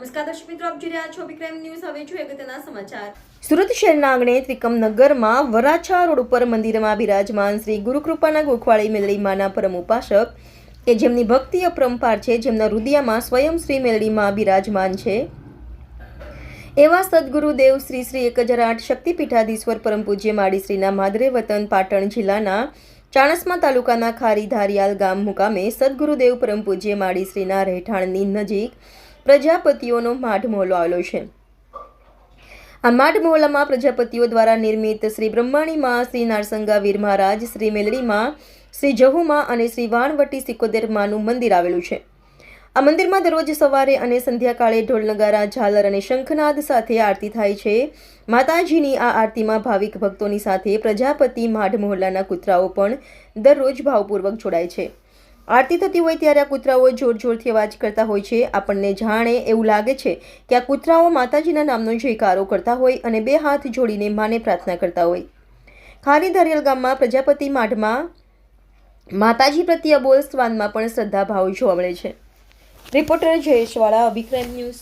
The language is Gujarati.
નમસ્કાર દર્શક મિત્રો, આપ જોઈ રહ્યા છો વિક્રમ ન્યૂઝ. હવે જોઈએ અગત્યના સમાચાર. સુરત શહેરના આંગણે ત્રિકમનગરમાં વરાછા રોડ ઉપર મંદિરમાં બિરાજમાન શ્રી ગુરુકૃપાના ગોખવાળી મેલડી માના પરમ ઉપાસક, કે જેમની ભક્તિ અપરંપાર છે, જેમના હૃદયમાં સ્વયં શ્રી મેલડીમાં બિરાજમાન છે. એવા સદગુરુદેવ શ્રી શ્રી એક હજાર આઠ શક્તિપીઠાધીશ્વર પરમ પૂજ્ય માડી શ્રીના માદરે વતન પાટણ જિલ્લાના ચાણસ્મા તાલુકાના ખારી ધારિયાલ ગામ મુકામે સદગુરુદેવ પરમ પૂજ્ય માડી શ્રીના રહેઠાણની નજીક પ્રજાપતિઓનો માઢ મહોલ્લો આવેલો છે. આ માઢ મહોલ્લામાં પ્રજાપતિઓ દ્વારા નિર્મિત શ્રી બ્રહ્માણીમાં શ્રી નારસંગા વીર મહારાજ, શ્રી મેલડીમાં શ્રી જહુમાં અને શ્રી વાણવટી સિકોદેરમાંનું મંદિર આવેલું છે. આ મંદિરમાં દરરોજ સવારે અને સંધ્યાકાળે ઢોલ નગારા ઝાલર અને શંખનાદ સાથે આરતી થાય છે. માતાજીની આ આરતીમાં ભાવિક ભક્તોની સાથે પ્રજાપતિ માઢ મહોલ્લાના કૂતરાઓ પણ દરરોજ ભાવપૂર્વક જોડાય છે. આરતી થતી હોય ત્યારે આ કૂતરાઓ જોર જોરથી અવાજ કરતા હોય છે. આપણને જાણે એવું લાગે છે કે આ કૂતરાઓ માતાજીના નામનો જયકારો કરતા હોય અને બે હાથ જોડીને માને પ્રાર્થના કરતા હોય. ખારી ધારિયલ ગામમાં પ્રજાપતિ માઢમાં માતાજી પ્રત્યે અબોલ સ્વાનમાં પણ શ્રદ્ધાભાવ જોવા મળે છે. Reporter જયેશવાળા, Abhikram news